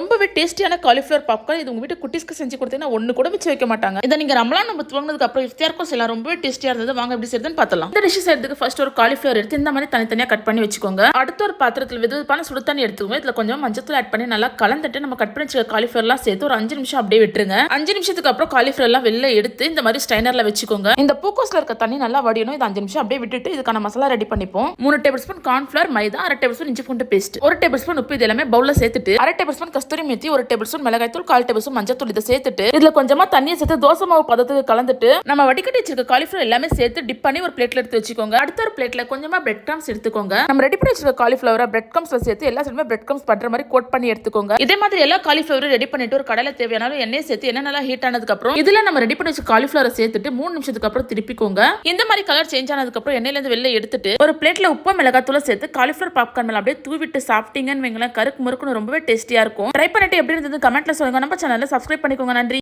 ரொம்பவே டேஸ்டியான cauliflower popcorn இது உங்க வீட்டு குட்டிஸ்க்கு செஞ்சு கொடுத்தீங்கன்னா ஒண்ணு கூட மிச்சம் வைக்க மாட்டாங்க. இதை நீங்க ரமலான் நம்ம துவங்கினதுக்கு அப்புறம் இஃப்தியாருக்கும் சில ரொம்பவே டேஸ்டியா இருந்தது. வாங்க எப்படி செய்யுதுன்னு பார்த்தலாம் இந்த டிஷ் செய்யறதுக்கு ஃபர்ஸ்ட் ஒரு காலிஃப்ளவர் எடுத்து இந்த மாதிரி தனித்தனியா கட் பண்ணி வச்சுக்கோங்க. அடுத்த ஒரு பாத்திரத்தில் வெதுவெதுப்பான சுடு தண்ணி எடுத்துக்கோங்க. இதுல கொஞ்சம் மஞ்சத்தூள் ஆட் பண்ணி நல்லா கலந்துட்டு நம்ம கட் பண்ணி வச்சுக்க காலிஃப்ளவர்லாம் சேர்த்து ஒரு அஞ்சு நிமிஷம் அப்படியே விட்டுருங்க. அஞ்சு நிமிஷத்துக்கு அப்புறம் காலிஃப்ளவர் எல்லாம் வெளில எடுத்து இந்த மாதிரி ஸ்டைனர்ல வச்சுக்கோங்க. இந்த பூக்கோஸ்ல இருக்க தண்ணி நல்லா வடியணும். இது அஞ்சு நிமிஷம் அப்படியே விட்டுட்டு இதுக்கான மசாலா ரெடி பண்ணிப்போம். மூணு டேபிள் ஸ்பூன் கார்ன்ஃபிளவர் மைதா அரை டேபிள் ஸ்பூன் இஞ்சி பூண்டு பேஸ்ட் ஒரு டேபிள் ஸ்பூன் உப்பு இது எல்லாமே பவுல்ல சேர்த்துட்டு அரை டேபிள் ஸ்பூன் கஸ்தூரி மேத்தி ஒரு டேபிள் ஸ்பூன் மிளகாய் தூள் கால் டேபிள் ஸ்பூன் மஞ்சள் தூள் இதை சேர்த்துட்டு இதுல கொஞ்சமா தண்ணியை சேர்த்து தோசை மாவு பதத்துக்கு கலந்துட்டு நம்ம வடிகட்டி வச்சிருக்க காலிஃபிளவர் எல்லாமே சேர்த்து டிப் பண்ணி ஒரு பிளேட்ல எடுத்து வச்சுக்கோங்க. அடுத்த ஒரு பிளேட்ல கொஞ்சமா பிரெட் கிரம்ஸ் எடுத்துக்கோங்க. நம்ம ரெடி பண்ணி வச்சிருக்க காலிஃபிளவரை பிரெட் கிரம்ஸ்ல சேர்த்து எல்லா சைடுமே பிரெட் கிரம்ஸ் பண்ற மாதிரி கோட் பண்ணி எடுத்துக்கோங்க. இதே மாதிரி எல்லா காலிஃபிளவரும் ரெடி பண்ணிட்டு ஒரு கடலை தேவையான எண்ணெய் சேர்த்து என்ன நல்லா ஹீட் ஆனதுக்கு அப்புறம் இதுல நம்ம ரெடி பண்ணி வச்ச காலிஃபிளவரை சேர்த்துட்டு மூணு நிமிஷத்துக்கு அப்புறம் திருப்பிக்கோங்க. இந்த மாதிரி கலர் சேஞ்ச் ஆனதுக்கு அப்புறம் எண்ணெயில இருந்து வெளில எடுத்துட்டு ஒரு பிளேட்ல உப்பு மிளகாத்தூளை சேர்த்து காலிஃபிளவர் பாப்கார்ன் மேல அப்படியே தூவிட்டு சாப்பிட்டீங்கன்னு வைங்களேன் கருக்கு முறுக்குன்னு ரொம்பவே டேஸ்டியா இருக்கும். ட்ரை பண்ணிட்டு எப்படி இருந்தது கமெண்ட்ல சொல்லுங்க. நம்ம சேனல்ல சப்ஸ்கிரைப் பண்ணிக்கோங்க. நன்றி.